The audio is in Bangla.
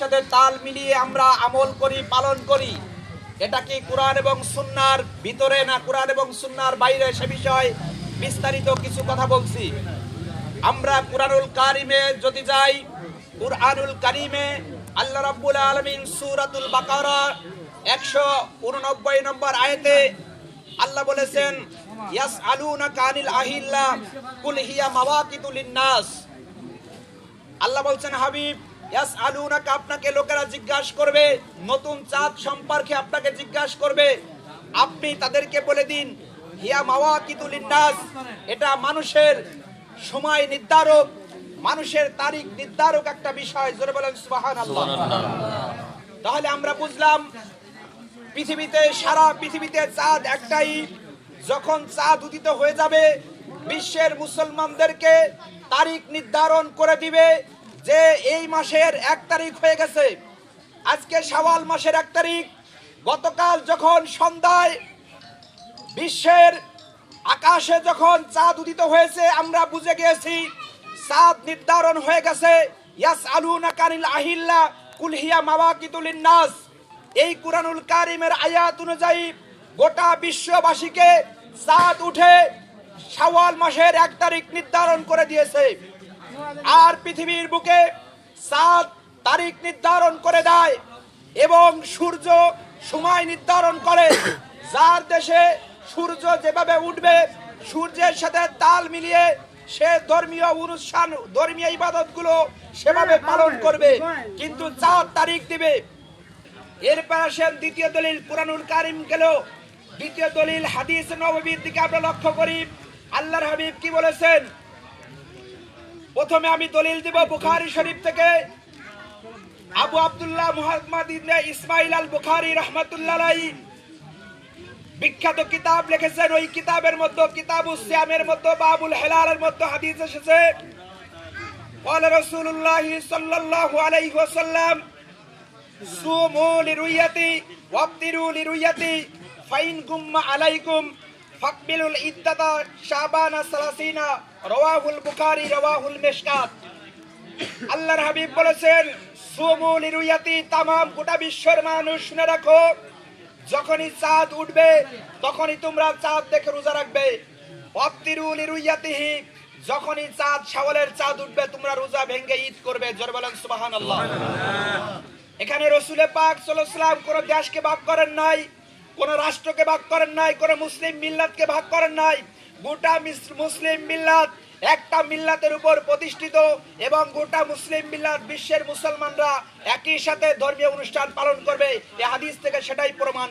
সাথে তাল মিলিয়ে আমরা আমল করি, পালন করি। এটা কি কোরআন এবং সুন্নার ভিতরে না কোরআন এবং সুন্নার বাইরে? সে বিষয়ে বিস্তারিত কিছু কথা বলছি। আমরা কোরআনুল কারিমে যদি যাই, কোরআনুল কারিমে আল্লাহ রাব্বুল আলামিন সূরাতুল বাকারা 189 নম্বর আয়াতে আল্লাহ বলেছেন, ইয়াসআলুনাকা আনিল আহিল্লা কুল হিয়া মাওয়াকিতু লিন-নাস। আল্লাহ বলছেন, হাবিব ইয়াস আলুনাকে আপনাকে লোকেরা জিজ্ঞাসা করবে নতুন চাঁদ সম্পর্কে আপনাকে জিজ্ঞাসা করবে। আপনি তাদেরকে বলে দিন হিয়া মাওয়া কিতুলিন্নাস এটা মানুষের সময় নির্ধারক মানুষের তারিখ নির্ধারক একটা বিষয়। জোরে বলেন সুবাহান আল্লাহ তাহলে আমরা বুঝলাম পৃথিবীতে সারা পৃথিবীতে চাঁদ একটাই। যখন চাঁদ উদিত হয়ে যাবে বিশ্বের মুসলমানদেরকে তারিখ নির্ধারণ করে দিবে যে এই মাসের এক তারিখ হয়ে গেছে, আজকে শাওয়াল মাসের এক তারিখ, গতকাল যখন সন্ধ্যায় বিশ্বের আকাশে যখন চাঁদ উদিত হয়েছে, আমরা বুঝে গিয়েছি, চাঁদ নির্ধারণ হয়ে গেছে, ইয়াস আলুনা কানিল আহিল্লা কুলহিয়া মাওয়াকিতুল নাস এই কুরআনুল কারিমের আয়াত অনুযায়ী গোটা বিশ্ববাসীকে চাঁদ উঠে শাওয়াল মাসের এক তারিখ নির্ধারণ করে দিয়েছে। আর পৃথিবীর বুকে চাঁদ তারিখ নির্ধারণ করে দেয় এবং সূর্য সময় নির্ধারণ করে। যার দেশে সূর্য যেভাবে উঠবে, সূর্যের সাথে তাল মিলিয়ে সে ধর্মীয় অনুষ্ঠান, ধর্মীয় ইবাদতগুলো সেভাবে পালন করবে। কিন্তু চাঁদ তারিখ দিবে। এরপর আসেন দ্বিতীয় দলিল কোরআনুল কারিম গেল। দ্বিতীয় দলিল হাদিস নবীর দিকে আমরা লক্ষ্য করি। আল্লাহর হাবিব কি বলেছেন? প্রথমে আমি দলিল দিব বুখারী শরীফ থেকে আবু আব্দুল্লাহ মুহাম্মদ ইবনে ইসমাইল আল বুখারী রাহমাতুল্লাহ আলাইহি বিখ্যাত কিতাব লিখেছেন ওই কিতাবের মধ্যে কিতাবুস সিয়ামের মধ্যে বাবুল হেলালের মধ্যে হাদিস এসেছে قال رسول الله صلى الله عليه وسلم صوموا لرؤيتي وابدروا لرؤيتي فإن غم عليكم ফাকবিলুল ইদ্দাতা শাবান সালাসিনা রওয়াহুল বুখারী রওয়াহুল মিশকাত আল্লাহর হাবিব বলেছেন সুমুল ইরুয়াতি তামাম গোটা বিশ্বের মানুষ শুনে রাখো। যখনই চাঁদ উঠবে, তখনই তোমরা চাঁদ দেখে রোজা রাখবে। অত্তিরুল ইরুয়াতিহি যখনই চাঁদ, শাওয়ালের চাঁদ উঠবে, তোমরা রোজা ভেঙ্গে ঈদ করবে। জোর বলেন, সুবহানাল্লাহ। এখানে রসুলে পাক সাল্লাল্লাহু আলাইহি ওয়াসাল্লাম কোন দেশকে বাদ করেন নাই। কোন রাষ্ট্রকে ভাগ করেন নাই, কোন মুসলিম মিল্লাতকে ভাগ করেন নাই। গোটা মুসলিম মিল্লাত একটা মিল্লাতের উপর প্রতিষ্ঠিত এবং গোটা মুসলিম মিল্লাত বিশ্বের মুসলমানরা একই সাথে ধর্মীয় অনুষ্ঠান পালন করবে। এ হাদিস থেকে সেটাই প্রমাণ।